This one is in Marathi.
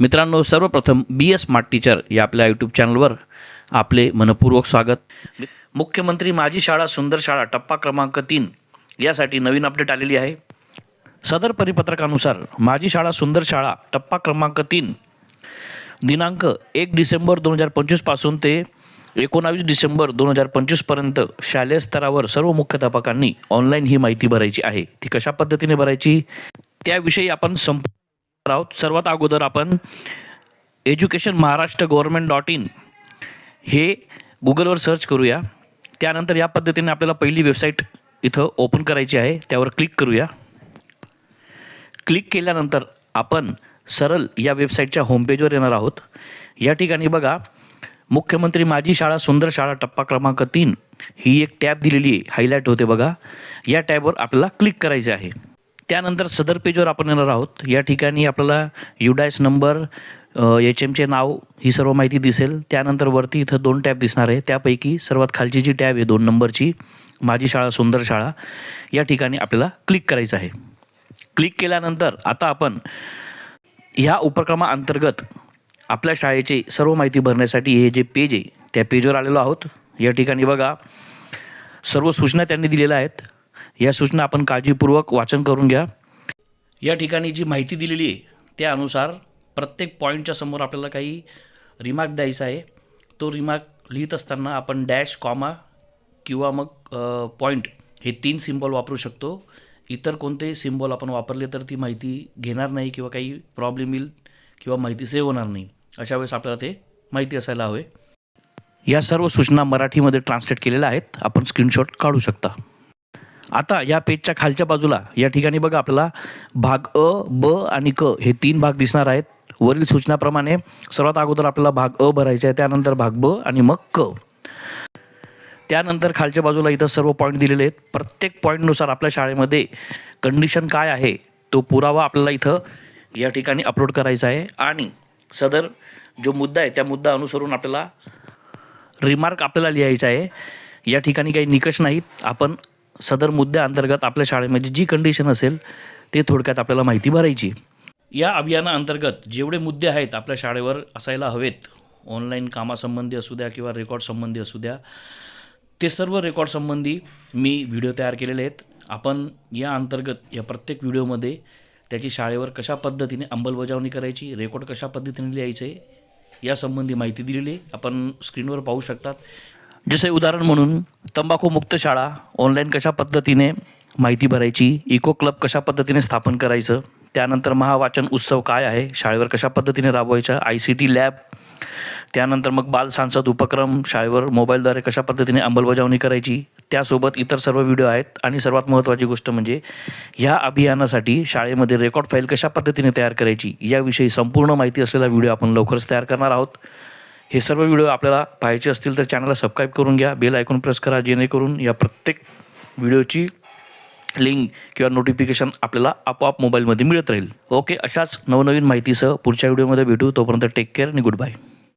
मित्रांनो सर्वप्रथम बी एस स्मार्ट टीचर या आपल्या यूट्यूब चॅनलवर आपले मनपूर्वक स्वागत. मुख्यमंत्री माझी शाळा सुंदर शाळा टप्पा क्रमांक तीन यासाठी नवीन अपडेट आलेली आहे. सदर परिपत्रकानुसार माझी शाळा सुंदर शाळा टप्पा क्रमांक तीन दिनांक एक डिसेंबर दोन हजार पंचवीसपासून ते एकोणावीस डिसेंबर दोन हजार पंचवीसपर्यंत शालेय स्तरावर सर्व मुख्याध्यापकांनी ऑनलाईन ही माहिती भरायची आहे. ती कशा पद्धतीने भरायची? त्याविषयी आपण संप आहोत सर्वात अगोदर आपण education Maharashtra government dot in हे गुगलवर सर्च करूया. त्यानंतर या पद्धतीने आपल्याला पहिली वेबसाईट इथं ओपन करायची आहे. त्यावर क्लिक करूया. क्लिक केल्यानंतर आपण सरळ या वेबसाईटच्या होमपेजवर येणार आहोत. या ठिकाणी बघा मुख्यमंत्री माझी शाळा सुंदर शाळा टप्पा क्रमांक तीन ही एक टॅब दिलेली आहे. हायलाईट होते बघा. या टॅबवर आपल्याला क्लिक करायचे आहे. त्यानंतर सदर पेजवर आपण येणार आहोत. या ठिकाणी आपल्याला युडायस नंबर एच एमचे नाव ही सर्व माहिती दिसेल. त्यानंतर वरती इथं दोन टॅब दिसणार आहे. त्यापैकी सर्वात खालची जी टॅब आहे दोन नंबरची माझी शाळा सुंदर शाळा या ठिकाणी आपल्याला क्लिक करायचं आहे. क्लिक केल्यानंतर आता आपण ह्या उपक्रमाअंतर्गत आपल्या शाळेची सर्व माहिती भरण्यासाठी हे जे पेज आहे त्या पेजवर आलेलो आहोत. या ठिकाणी बघा सर्व सूचना त्यांनी दिलेल्या आहेत. या सूचना आपण काळजीपूर्वक वाचन करून घ्या. या ठिकाणी जी माहिती दिलेली आहे त्यानुसार प्रत्येक पॉईंटच्या समोर आपल्याला काही रिमार्क द्यायचा आहे. तो रिमार्क लिहित असताना आपण डॅश कॉमा किंवा मग पॉईंट हे तीन सिम्बॉल वापरू शकतो. इतर कोणतेही सिम्बॉल आपण वापरले तर ती माहिती घेणार नाही किंवा काही प्रॉब्लेम येईल किंवा माहिती सेव्ह होणार नाही. अशा वेळेस आपल्याला ते माहिती असायला हवे. या सर्व सूचना मराठीमध्ये ट्रान्सलेट केलेल्या आहेत. आपण स्क्रीनशॉट काढू शकता. आता या पेजच्या खालच्या बाजूला या ठिकाणी बघा आपल्याला भाग अ ब आणि क हे तीन भाग दिसणार आहेत. वरील सूचनाप्रमाणे सर्वात अगोदर आपल्याला भाग अ भरायचा आहे त्यानंतर भाग ब आणि मग क. त्यानंतर खालच्या बाजूला इथं सर्व पॉईंट दिलेले आहेत. प्रत्येक पॉईंटनुसार आपल्या शाळेमध्ये कंडिशन काय आहे तो पुरावा आपल्याला इथं या ठिकाणी अपलोड करायचा आहे. आणि सदर जो मुद्दा आहे त्या मुद्दा अनुसरून आपल्याला रिमार्क आपल्याला लिहायचा आहे. या ठिकाणी काही निकष नाहीत. आपण सदर मुद्द्याअंतर्गत आपल्या शाळेमध्ये जी कंडिशन असेल ते थोडक्यात आपल्याला माहिती भरायची. या अभियानाअंतर्गत जेवढे मुद्दे आहेत आपल्या शाळेवर असायला हवेत ऑनलाईन कामासंबंधी असू द्या किंवा रेकॉर्ड संबंधी असू द्या ते सर्व रेकॉर्डसंबंधी मी व्हिडिओ तयार केलेले आहेत. आपण या अंतर्गत या प्रत्येक व्हिडिओमध्ये त्याची शाळेवर कशा पद्धतीने अंमलबजावणी करायची रेकॉर्ड कशा पद्धतीने लिहायचे यासंबंधी माहिती दिलेली आहे. आपण स्क्रीनवर पाहू शकतात. जसे उदाहरण म्हणून तंबाखूमुक्त शाळा ऑनलाईन कशा पद्धतीने माहिती भरायची इको क्लब कशा पद्धतीने स्थापन करायचं त्यानंतर महावाचन उत्सव काय आहे शाळेवर कशा पद्धतीने राबवायचा आय सी टी लॅब त्यानंतर मग बाल सांसद उपक्रम शाळेवर मोबाईलद्वारे कशा पद्धतीने अंमलबजावणी करायची त्यासोबत इतर सर्व व्हिडिओ आहेत. आणि सर्वात महत्त्वाची गोष्ट म्हणजे ह्या अभियानासाठी शाळेमध्ये रेकॉर्ड फाईल कशा पद्धतीने तयार करायची याविषयी संपूर्ण माहिती असलेला व्हिडिओ आपण लवकरच तयार करणार आहोत. हे सर्व व्हिडिओ आपल्याला पाहायचे असतील तर चॅनलला सबस्क्राईब करून घ्या. बेल ऐकून प्रेस करा जेणेकरून या प्रत्येक व्हिडिओची लिंक किंवा नोटिफिकेशन आपल्याला आपोआप मोबाईलमध्ये मिळत राहील. ओके अशाच नवनवीन माहितीसह पुढच्या व्हिडिओमध्ये भेटू. तोपर्यंत टेक केअर आणि गुड बाय